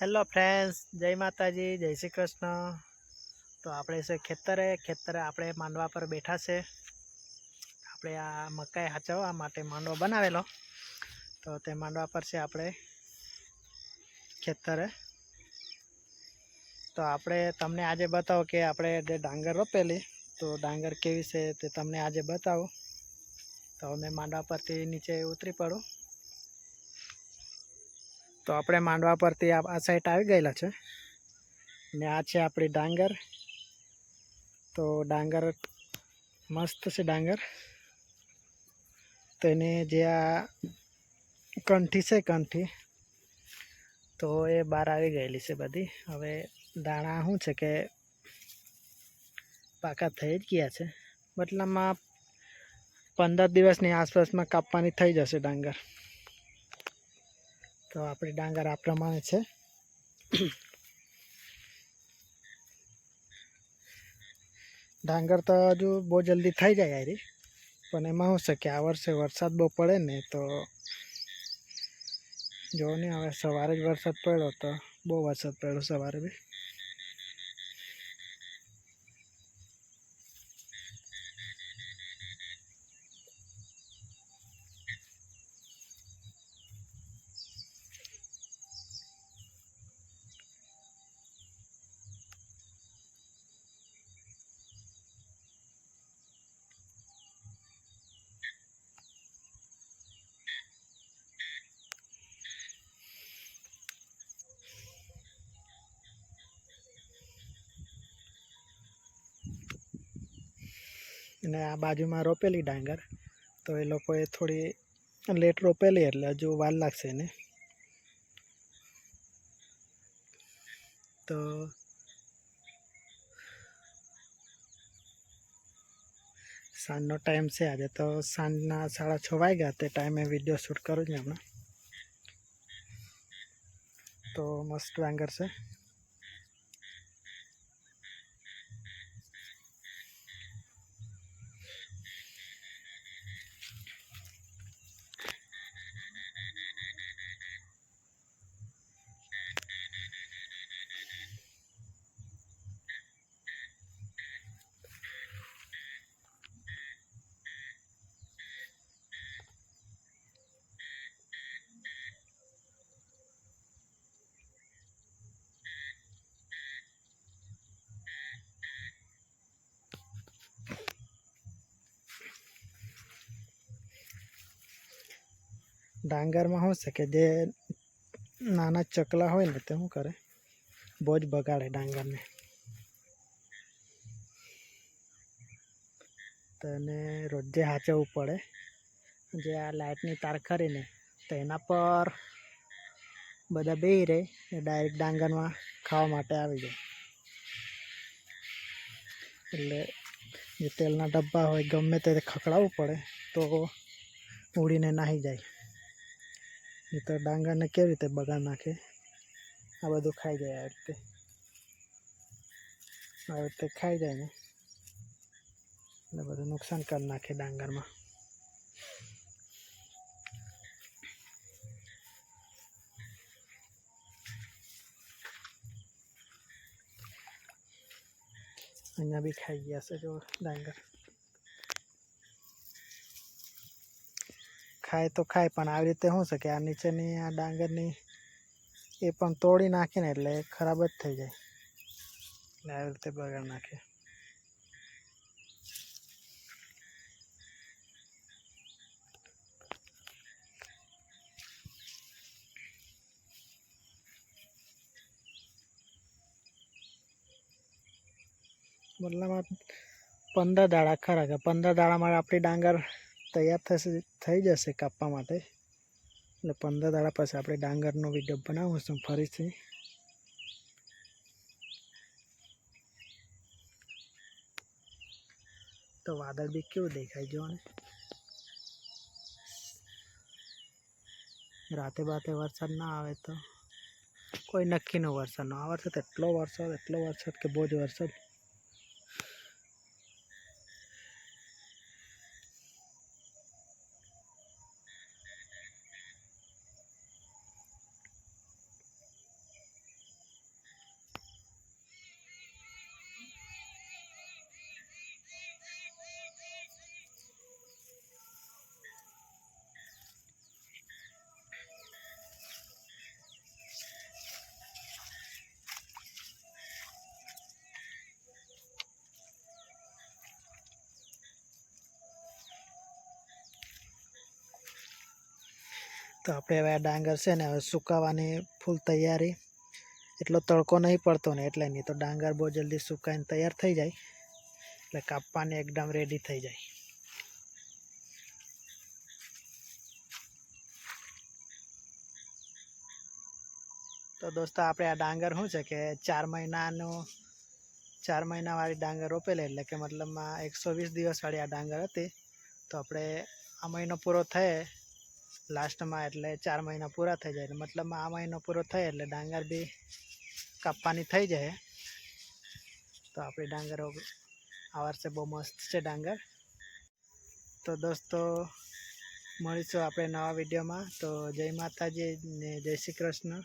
Hello friends જય માતાજી, જય શ્રી કૃષ્ણ. તો આપણે છે ખેતરે ખેતરે આપણે માંડવા પર બેઠા છે. આપણે આ મકાઈ હાચવવા માટે માંડવો બનાવેલો. તો તે માંડવા પર છે આપણે ખેતરે. તો આપણે તમને આજે બતાવો કે આપણે જે ડાંગર રોપેલી, તો ડાંગર કેવી છે તે તમને આજે બતાવો. તો અમે માંડવા પરથી નીચે ઉતરી પડું. તો આપણે માંડવા પરથી આ સાઈડ આવી ગયેલા છે. ને આ છે આપણી ડાંગર. તો ડાંગર મસ્ત છે ડાંગર. તો એને જે આ કંઠી છે કંઠી, તો એ બહાર આવી ગયેલી છે બધી. હવે દાણા શું છે કે પાકા થઈ જ ગયા છે. મતલબમાં પંદર દિવસની આસપાસમાં કાપવાની થઈ જશે ડાંગર. તો આપણી ડાંગર આ પ્રમાણે છે. ડાંગર તો હજુ બહુ જલ્દી થઈ જાય યારી પણ એમાં શું છે કે આ વર્ષે વરસાદ બહુ પડે ને તો જો ને, હવે સવારે જ વરસાદ પડ્યો તો બહુ વરસાદ પડ્યો સવારે બી. અને આ બાજુમાં રોપેલી ડાંગર. તો એ લોકોએ થોડી લેટ રોપેલી એટલે હજુ વાર લાગશે એને. તો સાંજનો ટાઈમ છે આજે. તો સાંજના સાડા છ વાગ્યા તે ટાઈમે વીડિયો શૂટ કરું છું હમણાં. તો મસ્ત ડાંગર છે. ડાંગરમાં શું છે કે જે નાના ચકલા હોય ને તે શું કરે. બહુ જ બગાડે ડાંગરને. તને રોજે હાચવવું પડે. જે આ લાઇટની તાર ખરીને તો એના પર બધા બે રહે એ ડાયરેક્ટ ડાંગરમાં ખાવા માટે આવી જાય. એટલે જે તેલના ડબ્બા હોય, ગમે તે ખખડાવવું પડે, તો ઉડીને નાહી જાય. એ તો ડાંગરને કેવી રીતે બગાડ નાખે આ બધું ખાઈ જાય આ રીતે આ રીતે ખાઈ જાય ને એટલે બધું નુકસાન કરી નાખે ડાંગરમાં અહીંયા બી ખાઈ ગયા છે જો ડાંગર ખાય તો ખાય, પણ આવી રીતે શું છે કે આ નીચેની, આ ડાંગરની, એ પણ તોડી નાખે ને એટલે ખરાબ જ થઈ જાય. એટલે આવી રીતે બગાડ નાખે મતલબ પંદર દાડા, ખરા કે પંદર દાડામાં આપણી ડાંગર તૈયાર થશે, થઈ જશે કાપવા માટે. એટલે પંદર દાડા પછી આપણે ડાંગરનો વીડિયો બનાવીશું ફરીથી. તો વાદળ બી કેવું દેખાય જો ને. રાતે બાતે વરસાદ ના આવે તો. કોઈ નક્કીનો વરસાદ ન આ વરસાદ એટલો વરસાદ એટલો વરસાદ કે બહુ જ વરસાદ. તો આપણે હવે આ ડાંગર છે ને હવે સુકાવાની ફૂલ તૈયારી. એટલો તડકો નહીં પડતો ને એટલે નહીં તો ડાંગર બહુ જલ્દી સુકાઈને તૈયાર થઈ જાય. એટલે કાપવાની એકદમ રેડી થઈ જાય. તો દોસ્તો આપણે આ ડાંગર શું છે કે ચાર મહિનાનું, ચાર મહિનાવાળી ડાંગર રોપેલી એટલે કે મતલબમાં એકસો વીસ દિવસવાળી આ ડાંગર હતી. તો આપણે આ મહિનો પૂરો થયે લાસ્ટમાં એટલે ચાર મહિના પૂરા થઈ જાય. મતલબમાં આ મહિનો પૂરો થાય એટલે ડાંગર બી કાપવાની થઈ જાય. તો આપણી ડાંગર આ વર્ષે બહુ મસ્ત છે ડાંગર. તો દોસ્તો, મળીશું આપણે નવા વિડીયોમાં. તો જય માતાજી ને જય શ્રી કૃષ્ણ.